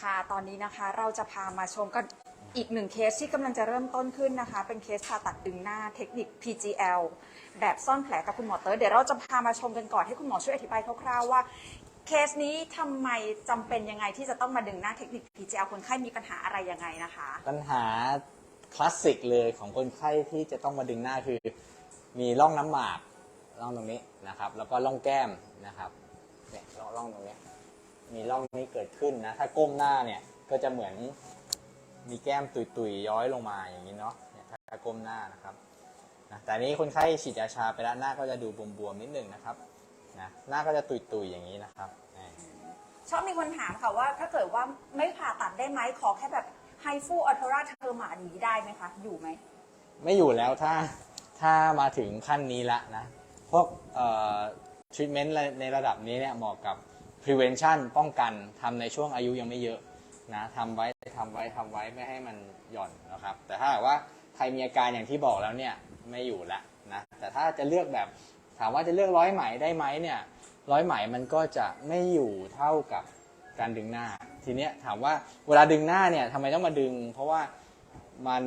ค่ะตอนนี้นะคะเราจะพามาชมกันอีกหนึ่งเคสที่กำลังจะเริ่มต้นขึ้นนะคะ เป็นเคสผ่าตัดดึงหน้าเทคนิค PGL แบบซ่อนแผลกับคุณหมอเติร์เดี๋ยวเราจะพามาชมกันก่อนให้คุณหมอช่วยอธิบายคร่าวๆว่าเคสนี้ทำไมจำเป็นยังไงที่จะต้องมาดึงหน้าเทคนิค PGL คนไข้มีปัญหาอะไรยังไงนะคะ ปัญหาคลาสสิกเลยของคนไข้ที่จะต้องมาดึงหน้าคือ มีร่องน้ำหมากร่องตรงนี้นะครับ แล้วก็ร่องแก้มนะครับเนี่ยร่องร่องตรงเนี้ย มีร่องนี้เกิดขึ้นนะ ถ้าก้มหน้าเนี่ยก็จะเหมือนมีแก้มตุยๆย้อยลงมาอย่างนี้เนาะเนี่ยถ้าก้มหน้านะครับนะแต่อันนี้คนไข้ฉีดยาชาไปแล้วหน้าก็จะดูบวมๆนิดนึงนะครับนะหน้าก็จะตุยๆอย่างนี้นะครับนี่ชอบมีคนถามค่ะว่าถ้าเกิดว่าไม่ผ่าตัดได้ไหมขอแค่แบบไฮฟูอัลเทอราเทอร์มานี้ได้ไหมคะอยู่ไหมไม่อยู่แล้วถ้าถ้ามาถึงขั้นนี้ละนะพวกเอ่อ treatment ในระดับนี้เนี่ยเหมาะกับ prevention ป้องกันทำในช่วงอายุยังไม่เยอะนะทำไว้ทำไว้ทำไว้ไม่ให้มันหย่อนนะครับ แต่ถ้าหากว่าใครมีอาการอย่างที่บอกแล้วเนี่ยไม่อยู่ละนะแต่ถ้าจะเลือกแบบถามว่าจะเลือกร้อยไหมได้ไหมเนี่ยร้อยไหมมันก็จะไม่อยู่เท่ากับการดึงหน้า ทีเนี้ยถามว่าเวลาดึงหน้าเนี่ยทำไมต้องมาดึง เพราะว่ามัน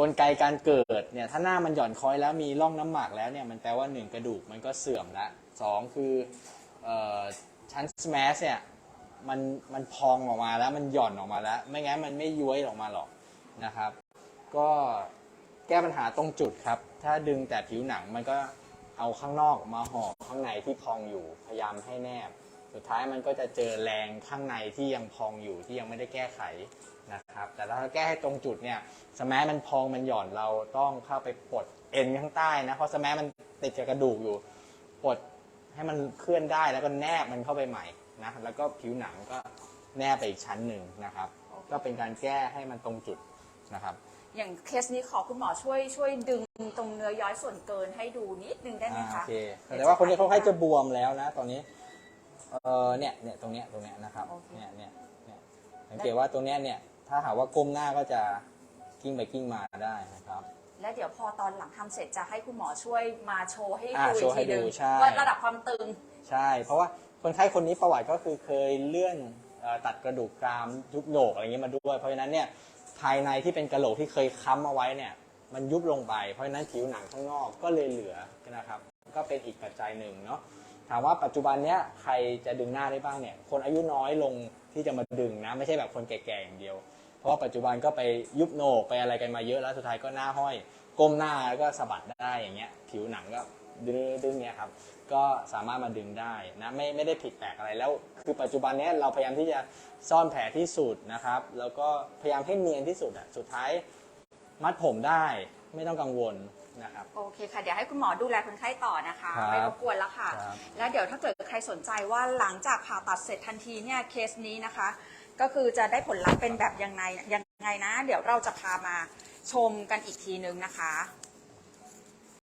กลไกการเกิดเนี่ยถ้าหน้ามันหย่อนคอยแล้วมีร่องน้ำหมากแล้วเนี่ยมันแปลว่าหนึ่งกระดูกมันก็เสื่อมล้วสองคืออ ชั้นสแมสเนี่ยมันมันพองออกมาแล้วมันหย่อนออกมาแล้ว ไม่งั้นมันไม่ย้วยออกมาหรอกนะครับ ก็แก้ปัญหาตรงจุดครับ ถ้าดึงแต่ผิวหนังมันก็เอาข้างนอกมาห่อข้างในที่พองอยู่พยายามให้แนบ สุดท้ายมันก็จะเจอแรงข้างในที่ยังพองอยู่ที่ยังไม่ได้แก้ไขนะครับ แต่ถ้าแก้ให้ตรงจุดเนี่ยสแมัมันพองมันหย่อนเราต้องเข้าไปปลดเอ็นข้างใต้นะเพราะสแมัมันติดกับกระดูกอยู่ปลด ให้มันเคลื่อนได้แล้วก็แนบมันเข้าไปใหม่นะแล้วก็ผิวหนังก็แนบไปอีกชั้นหนึ่งนะครับ ก็เป็นการแก้ให้มันตรงจุดนะครับ อย่างเคสนี้ขอคุณหมอช่วยช่วยดึงตรงเนื้อย้อยส่วนเกินให้ดูนิดนึงได้ไหมอ่าโอคะเคแต่ว่าคนนี้เขาใกล้จะบวมแล้วนะ ตอนนี้ เออเนี่ยเนี่ยตรงเนี้ยตรงเนี้ยนะครับ เนี่ยเนี่ยเนี่ยสังเกตว่าตรงเนี้ยเนี่ย ถ้าหากว่าก้มหน้าก็จะกิ้งไปกิ้งมาได้นะครับ และเดี๋ยวพอตอนหลังทำเสร็จจะให้คุณหมอช่วยมาโชว์ให้อ่าดูโชอีว์กให้ทีหนึงดูใช่ ว่าระดับความตึง ใช่ เพราะว่าคนไข้คนนี้ประวัติก็คือเคยเลื่อนเอ่อตัดกระดูกกรามยุบโหนกอะไรเงี้ยมาด้วย เพราะฉะนั้นเนี่ยภายในที่เป็นกระโหลกที่เคยค้ำเอาไว้เนี่ยมันยุบลงไป เพราะฉะนั้นผิวหนังข้างนอกก็เลยเหลือนะครับ ก็เป็นอีกปัจจัยหนึ่งเนาะ ถามว่าปัจจุบันเนี้ยใครจะดึงหน้าได้บ้างเนี่ย คนอายุน้อยลงที่จะมาดึงนะ ไม่ใช่แบบคนแก่ๆอย่างเดียว เพราะว่าปัจจุบันก็ไปยุบโหนกไปอะไรกันมาเยอะแล้วสุดท้ายก็หน้าห้อย ก้มหน้าแล้วก็สะบัดได้อย่างเงี้ยผิวหนังก็ดึงดึงเนี่ยครับก็สามารถมาดึงได้นะไม่ไม่ได้ผิดแปลกอะไรแล้ว คือปัจจุบันเนี้ยเราพยายามที่จะซ่อนแผลที่สุดนะครับ แล้วก็พยายามให้เนียนที่สุดอะสุดท้ายมัดผมได้ไม่ต้องกังวลนะครับ โอเคค่ะ เดี๋ยวให้คุณหมอดูแลคนไข้ต่อนะคะครับไม่รบกวนแล้วค่ะครับแล้วเดี๋ยวถ้าเกิดใครสนใจว่าหลังจากผ่าตัดเสร็จทันทีเนี่ยเคสนี้นะคะ ก็คือจะได้ผลลัพธ์เป็นแบบยังไงยังไงนะ เดี๋ยวเราจะพามาชมกันอีกทีนึงนะคะ